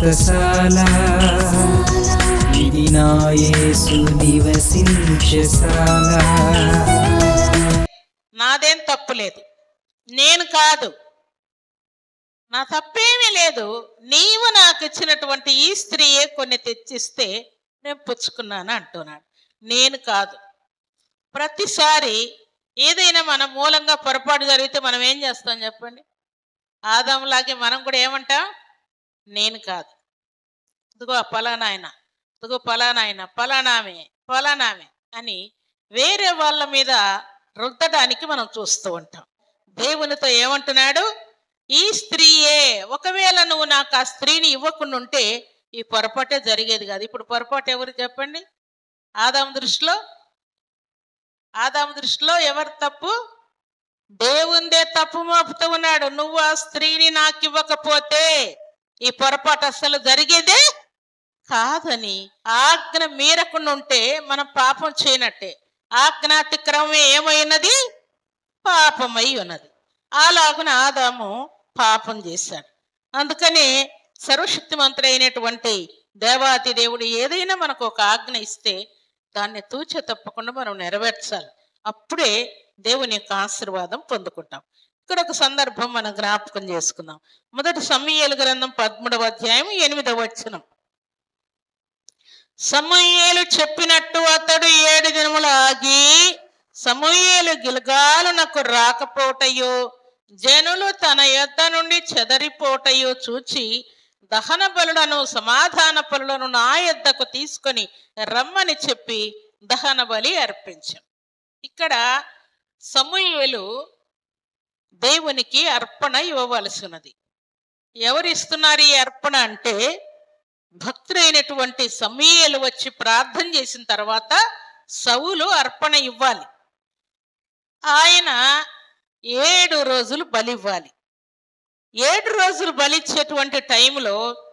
వ్రతశాల ఇది నివసించశాల నాదేం తప్పు లేదు. నేను కాదు. నా తప్పేమీ లేదు. నీవు నాకు ఇచ్చినటువంటి ఈ స్త్రీయే కొన్ని తెచ్చిస్తే నేను పుచ్చుకున్నాను అంటున్నాడు. నేను కాదు. ప్రతిసారి ఏదైనా మన మూలంగా పొరపాటు జరిగితే మనం ఏం చేస్తాం చెప్పండి? ఆదాంలాగే మనం కూడా ఏమంటాం? నేను కాదు. ఇదిగో పలానా ఇదిగో ఫలానాయన ఫలానామే పలానామే పలానామే అని వేరే వాళ్ళ మీద రుద్దడానికి మనం చూస్తూ ఉంటాం. దేవునితో ఏమంటున్నాడు? ఈ స్త్రీయే ఒకవేళ నువ్వు నాకు ఆ స్త్రీని ఇవ్వకుండా ఉంటే ఈ పొరపాటే జరిగేది కాదు. ఇప్పుడు పొరపాటు ఎవరు చెప్పండి? ఆదాము దృష్టిలో? ఆదాము దృష్టిలో ఎవరు తప్పు? దేవుందే తప్పు మోపుతూ ఉన్నాడు. నువ్వు ఆ స్త్రీని నాకు ఇవ్వకపోతే ఈ పొరపాటు అస్సలు జరిగేదే కాదని ఆజ్ఞ మీరకుండా ఉంటే మనం పాపం చేయనట్టే. ఆజ్ఞాతిక్రమే ఏమైనది? పాపమై ఉన్నది. అలాగున ఆదాము పాపం చేశాడు. అందుకని సర్వశక్తిమంతుడైనటువంటి దేవాతి దేవుడు ఏదైనా మనకు ఒక ఆజ్ఞ ఇస్తే దాన్ని తూచ తప్పకుండా మనం నెరవేర్చాలి. అప్పుడే దేవుని యొక్క ఆశీర్వాదం పొందుకుంటాం. ఇక్కడ ఒక సందర్భం మనం జ్ఞాపకం చేసుకుందాం. మొదటి సమయలు గ్రంథం పదమూడవ అధ్యాయం ఎనిమిదవ వచనం. సమూయేలు చెప్పినట్టు అతడు ఏడు దినములు ఆగి సమూయేలు గిలగాలునకు రాకపోటయో జనులు తన యొద్ద నుండి చెదరిపోటయో చూచి దహన బలులను సమాధాన బలులను నా యొద్దకు తీసుకొని రమ్మని చెప్పి దహన బలి అర్పించాం. ఇక్కడ సమూయేలు దేవునికి అర్పణ ఇవ్వవలసి ఉన్నది ఎవరు ఇస్తున్నారు ఈ అర్పణ అంటే భక్తుడైనటువంటి సమీయలు వచ్చి ప్రార్థన చేసిన తర్వాత సవులు అర్పణ ఇవ్వాలి. ఆయన ఏడు రోజులు బలి ఇవ్వాలి. ఏడు రోజులు బలిచ్చేటువంటి టైంలో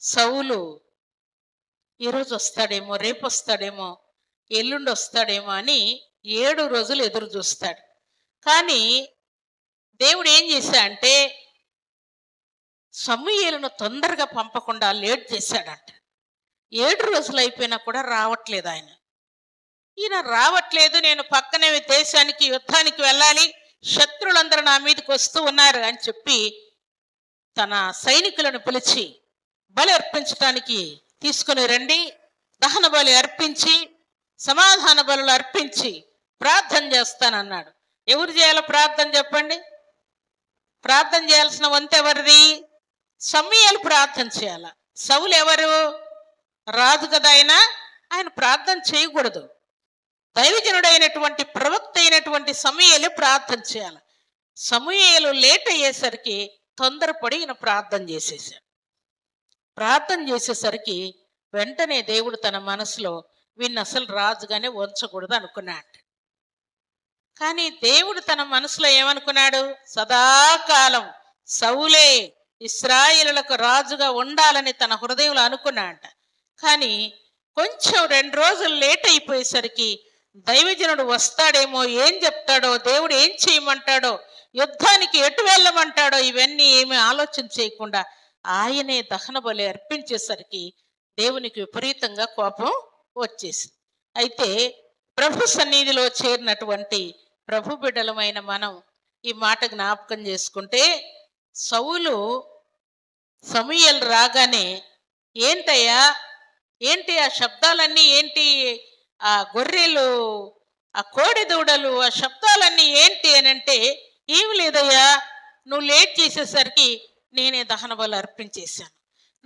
సవులు ఈరోజు వస్తాడేమో రేపు వస్తాడేమో ఎల్లుండి వస్తాడేమో అని ఏడు రోజులు ఎదురు చూస్తాడు. కానీ దేవుడు ఏం చేశా అంటే తొందరగా పంపకుండా లేట్ చేశాడంట. ఏడు రోజులు అయిపోయినా కూడా రావట్లేదు ఆయన. ఈయన రావట్లేదు నేను పక్కనే దేశానికి యుద్ధానికి వెళ్ళాలి శత్రులందరూ నా మీదకి వస్తూ ఉన్నారు అని చెప్పి తన సైనికులను పిలిచి బలి అర్పించడానికి తీసుకుని రండి దహన బలి అర్పించి సమాధాన బలులు అర్పించి ప్రార్థన చేస్తానన్నాడు. ఎవరు చేయాలో ప్రార్థన చెప్పండి. ప్రార్థన చేయాల్సిన వంత ఎవరిది? సమయాలు ప్రార్థన చేయాల? సవులు ఎవరు? రాదు కదా ఆయన. ఆయన ప్రార్థన చేయకూడదు. దైవజనుడైనటువంటి ప్రవక్త అయినటువంటి సమయాలు ప్రార్థన చేయాలి? సమయాలు లేట్ అయ్యేసరికి తొందరపడి ఈయన ప్రార్థన చేసేసాడు ప్రార్థన చేసేసరికి వెంటనే దేవుడు తన మనసులో వీడిని అసలు రాజుగానే ఉంచకూడదు అనుకున్నాడు. కానీ దేవుడు తన మనసులో ఏమనుకున్నాడు? సదాకాలం సౌలే ఇస్రాయిలకు రాజుగా ఉండాలని తన హృదయంలో అనుకున్నాడంట. కానీ కొంచెం రెండు రోజులు లేట్ అయిపోయేసరికి దైవజనుడు వస్తాడేమో ఏం చెప్తాడో దేవుడు ఏం చేయమంటాడో యుద్ధానికి ఎటు వెళ్ళమంటాడో ఇవన్నీ ఏమీ ఆలోచన చేయకుండా ఆయనే దహన బలి అర్పించేసరికి దేవునికి విపరీతంగా కోపం వచ్చేసింది. అయితే ప్రభు సన్నిధిలో చేరినటువంటి ప్రభు బిడ్డలమైన మనం ఈ మాట జ్ఞాపకం చేసుకుంటే సౌలు సమూయలు రాగానే ఏంటయ్యా? ఏంటి ఆ శబ్దాలన్నీ? ఏంటి ఆ గొర్రెలు ఆ కోడి దూడలు ఆ శబ్దాలన్నీ ఏంటి? అని అంటే ఏమి లేదయ్యా. నువ్వు లేట్ చేసేసరికి నేనే దహన బలు అర్పించేశాను.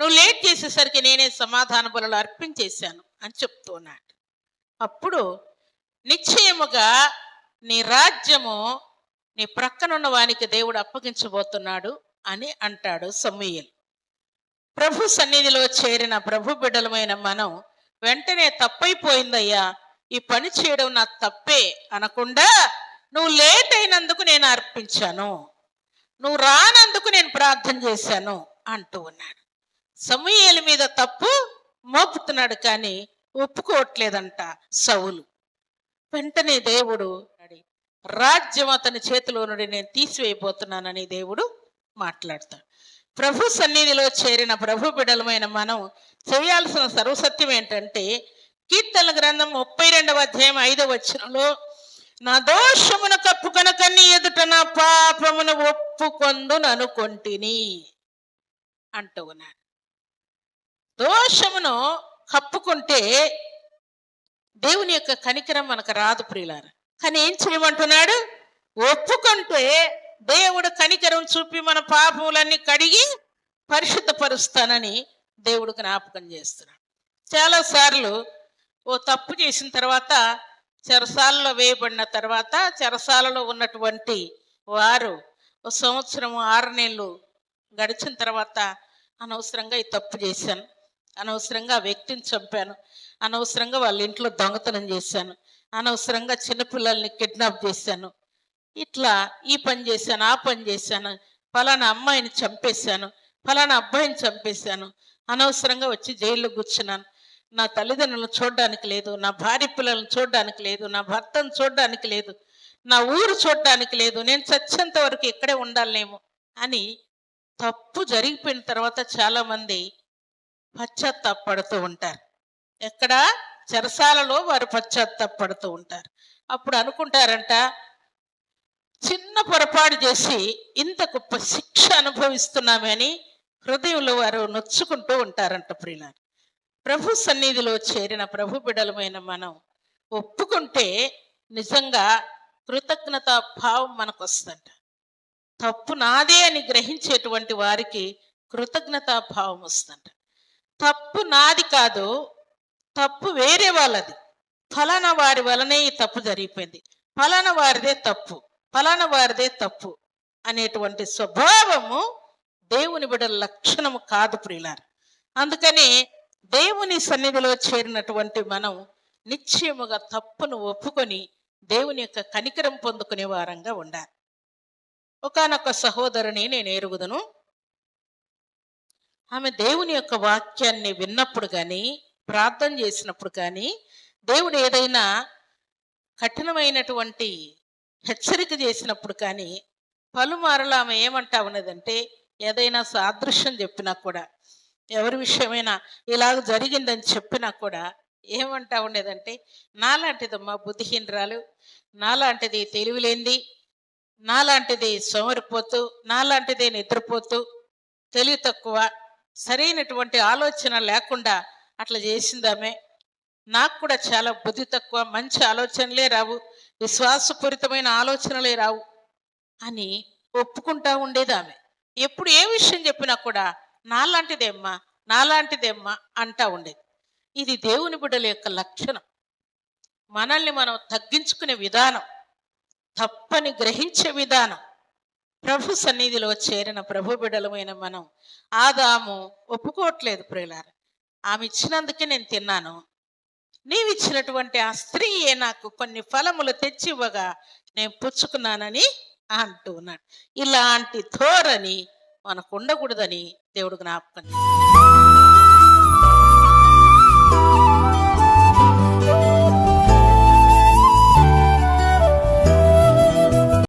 నువ్వు లేట్ చేసేసరికి నేనే సమాధాన బలు అర్పించేశాను అని చెప్తున్నాడు. అప్పుడు నిశ్చయముగా నీ రాజ్యము నీ ప్రక్కనున్న వానికి దేవుడు అప్పగించబోతున్నాడు అని అంటాడు సమూయేలు. ప్రభు సన్నిధిలో చేరిన ప్రభు బిడ్డలమైన మనం వెంటనే తప్పైపోయిందయ్యా ఈ పని చేయడం నా తప్పే అనకుండా నువ్వు లేట్ అయినందుకు నేను అర్పించాను నువ్వు రానందుకు నేను ప్రార్థన చేశాను అంటూ ఉన్నాడు. సమూయేలు మీద తప్పు మోపుతున్నాడు కానీ ఒప్పుకోవట్లేదంట సవులు వెంటనే దేవుడు రాజ్యం అతని చేతిలో నుండి నేను తీసివేయబోతున్నానని దేవుడు మాట్లాడతాడు. ప్రభు సన్నిధిలో చేరిన ప్రభు బిడలమైన మనం చేయాల్సిన సర్వసత్యం ఏంటంటే కీర్తన గ్రంథం ముప్పై రెండవ అధ్యాయం ఐదవ వచనంలో నా దోషమును కప్పుకొనకని ఎదుట నా పాపమును ఒప్పుకొందు అనుకొంటిని అంటూ ఉన్నాడు దోషమును కప్పుకుంటే దేవుని యొక్క కనికరం మనకు రాదు ప్రియులార. కానీ ఏం చేయమంటున్నాడు? ఒప్పుకుంటే దేవుడు కనికరం చూపి మన పాపములన్నీ కడిగి పరిశుద్ధపరుస్తానని దేవుడు జ్ఞాపకం చేస్తున్నాడు. చాలాసార్లు ఓ తప్పు చేసిన తర్వాత చెరసాలలో వేయబడిన తర్వాత చెరసాలలో ఉన్నటువంటి వారు ఓ సంవత్సరం ఆరు నెలలు గడిచిన తర్వాత అనవసరంగా ఈ తప్పు చేశాను. అనవసరంగా ఆ వ్యక్తిని చంపాను. అనవసరంగా వాళ్ళ ఇంట్లో దొంగతనం చేశాను. అనవసరంగా చిన్నపిల్లల్ని కిడ్నాప్ చేశాను. ఇట్లా ఈ పని చేశాను ఆ పని చేశాను. ఫలానా అమ్మాయిని చంపేశాను ఫలానా అబ్బాయిని చంపేశాను. అనవసరంగా వచ్చి జైల్లో కూర్చున్నాను. నా తల్లిదండ్రులను చూడడానికి లేదు నా భార్య పిల్లలను చూడడానికి లేదు నా భర్తను చూడడానికి లేదు నా ఊరు చూడడానికి లేదు నేను చచ్చేంత వరకు ఇక్కడే ఉండాలేమో అని తప్పు జరిగిపోయిన తర్వాత చాలామంది పశ్చాత్తాపడుతూ ఉంటారు. ఎక్కడ చెరసాలలో వారు పశ్చాత్తాపడుతూ ఉంటారు. అప్పుడు అనుకుంటారంట చిన్న పొరపాటు చేసి ఇంత గొప్ప శిక్ష అనుభవిస్తున్నామని హృదయంలో వారు నొచ్చుకుంటూ ఉంటారంట ప్రియులారు. ప్రభు సన్నిధిలో చేరిన ప్రభు బిడలమైన మనం ఒప్పుకుంటే నిజంగా కృతజ్ఞత భావం మనకు వస్తుందంట తప్పు నాదే అని గ్రహించేటువంటి వారికి కృతజ్ఞతా భావం వస్తుందంట. తప్పు నాది కాదు తప్పు వేరే వాళ్ళది. ఫలానా వారి వలనే ఈ తప్పు జరిగిపోయింది. ఫలానా వారిదే తప్పు. ఫలానా వారిదే తప్పు అనేటువంటి స్వభావము దేవుని బిడ్డల లక్షణము కాదు ప్రియులారు. అందుకని దేవుని సన్నిధిలో చేరినటువంటి మనం నిశ్చయముగా తప్పును ఒప్పుకొని దేవుని యొక్క కనికరం పొందుకునే వారంగా ఉండాలి. ఒకానొక సహోదరుని నేను ఎరుగుదను. ఆమె దేవుని యొక్క వాక్యాన్ని విన్నప్పుడు కానీ ప్రార్థన చేసినప్పుడు కానీ దేవుడు ఏదైనా కఠినమైనటువంటి హెచ్చరిక చేసినప్పుడు కానీ పలుమారులు ఆమె ఏమంటా ఉన్నదంటే ఏదైనా సాదృశ్యం చెప్పినా కూడా ఎవరి విషయమైనా ఇలాగ జరిగిందని చెప్పినా కూడా ఏమంటా ఉండేదంటే నాలాంటిదమ్మా బుద్ధిహీనరాలు నాలాంటిది తెలివిలేంది నాలాంటిది సోమరిపోతూ నాలాంటిది నిద్రపోతూ తెలివి తక్కువ సరైనటువంటి ఆలోచన లేకుండా అట్లా చేసిందామే. నాకు కూడా చాలా బుద్ధి తక్కువ మంచి ఆలోచనలే రావు విశ్వాసపూరితమైన ఆలోచనలే రావు అని ఒప్పుకుంటా ఉండేదామె. ఎప్పుడు ఏ విషయం చెప్పినా కూడా నాలాంటిదేమ్మా నాలాంటిదేమ్మా అంటా ఉండేది. ఇది దేవుని బిడ్డల యొక్క లక్షణం. మనల్ని మనం తగ్గించుకునే విధానం తప్పని గ్రహించే విధానం. ప్రభు సన్నిధిలో చేరిన ప్రభు బిడలమైన మనం ఆదాము ఒప్పుకోవట్లేదు ప్రియులారా. ఆమె ఇచ్చినందుకే నేను తిన్నాను. నీవిచ్చినటువంటి ఆ స్త్రీయే నాకు కొన్ని ఫలములు తెచ్చి ఇవ్వగా నేను పుచ్చుకున్నానని అంటూ ఉన్నాడు. ఇలాంటి ధోరణి మనకు ఉండకూడదని దేవుడు జ్ఞాపకం